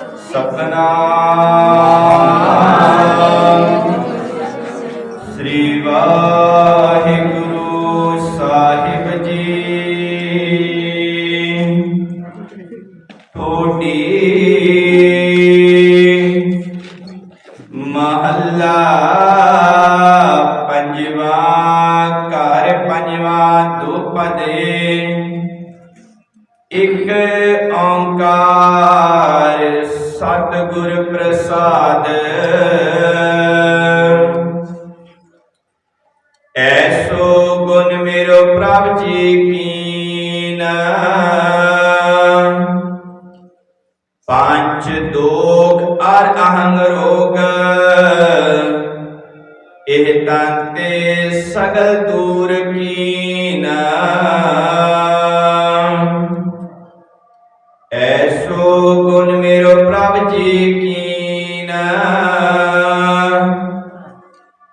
ਸਤਨਾਮ। ਸ੍ਰੀ ਵਾਹਿਗੁਰੂ ਸਾਹਿਬ ਜੀ। ਥੋੜੀ ਮਹੱਲਾ ਪੰਜਵਾ ਘਰ ਪੰਜਵਾ ਦੁਪਦੇ। ਇਕ ਓੰਕਾਰ ਸਤਿਗੁਰ ਪ੍ਰਸਾਦ। ਐਸੋ ਗੁਣ ਮੇਰੋ ਪ੍ਰਭ ਜੀ ਕੀਨ। ਪੰਜ ਦੋਖ ਅਰ ਅਹੰਗ ਰੋਗ। ਇਹ ਤੰਤੇ ਸਗਲ ਦੂਰ ਕੀਨ। ਐਸੋ ਗੁਣ ਮੇਰੋ ਪ੍ਰਭ ਜੀ ਕੀਨ।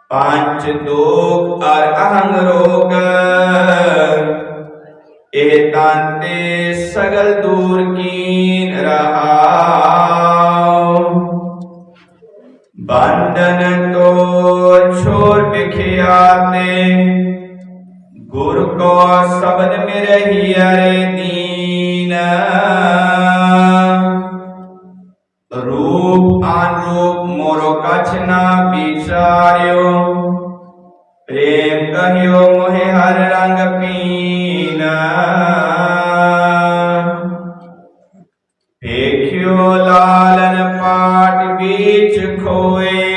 ਪੰਜ ਦੋਖ ਅਰ ਅਹੰਗ ਰੋਗ। ਇਹ ਤਾਂਤੇ ਸਗਲ ਦੂਰ ਕੀਨ ਰਹਾਉ। ਬੰਧਨ ਤੋ ਛੋਰ ਵਿਖਿਆਤੇ ਗੁਰ ਕੋ ਸ਼ਬਦ ਮੇਰੇ ਹੀਰੇ ਦੀਨ। ਰੂਪ ਅਨੂਪ ਮੋਰੋ ਕਛ ਨਾ ਵਿਚਾਰਿਓ ਪ੍ਰੇਮ ਕਹਿਓ ਮੋਹਿ ਹਰ ਰੰਗ ਪੀਨ ਵੇਖਿਓ ਲਾਲਨ ਪਾਟ ਵਿੱਚ ਖੋਏ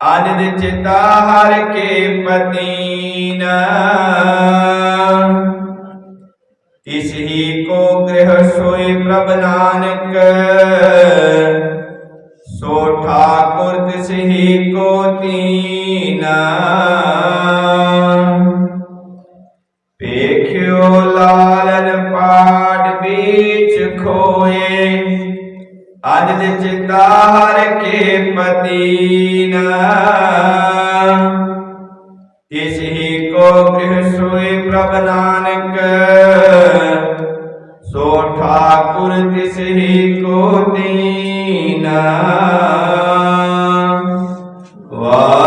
ਅਨੰਦ ਚਿਤਾ ਹਰ ਕੇ ਪਤੀਨ ਤਿਸ ਹੀ ਕੋ ਗ੍ਰਹਿ ਸੋਈ ਹੀ ਕੋ ਲਾਲਨ ਪਾਟ ਵਿੱਚ ਖੋਏ, ਅਜ ਦੇ ਚਿਤਾ ਕੇ ਪਤੀਨਾ ਤਿਸ ਹੀ ਕੋ ਗ੍ਰਹਿ ਸੋਈ ਪ੍ਰਭ ਨਾਨਕ, ਸੋ ਠਾਕੁਰ ਤਿਸ ਹੀ ਕੋ ਦੀਨਾ। ਵਾਹਿਗੁਰੂ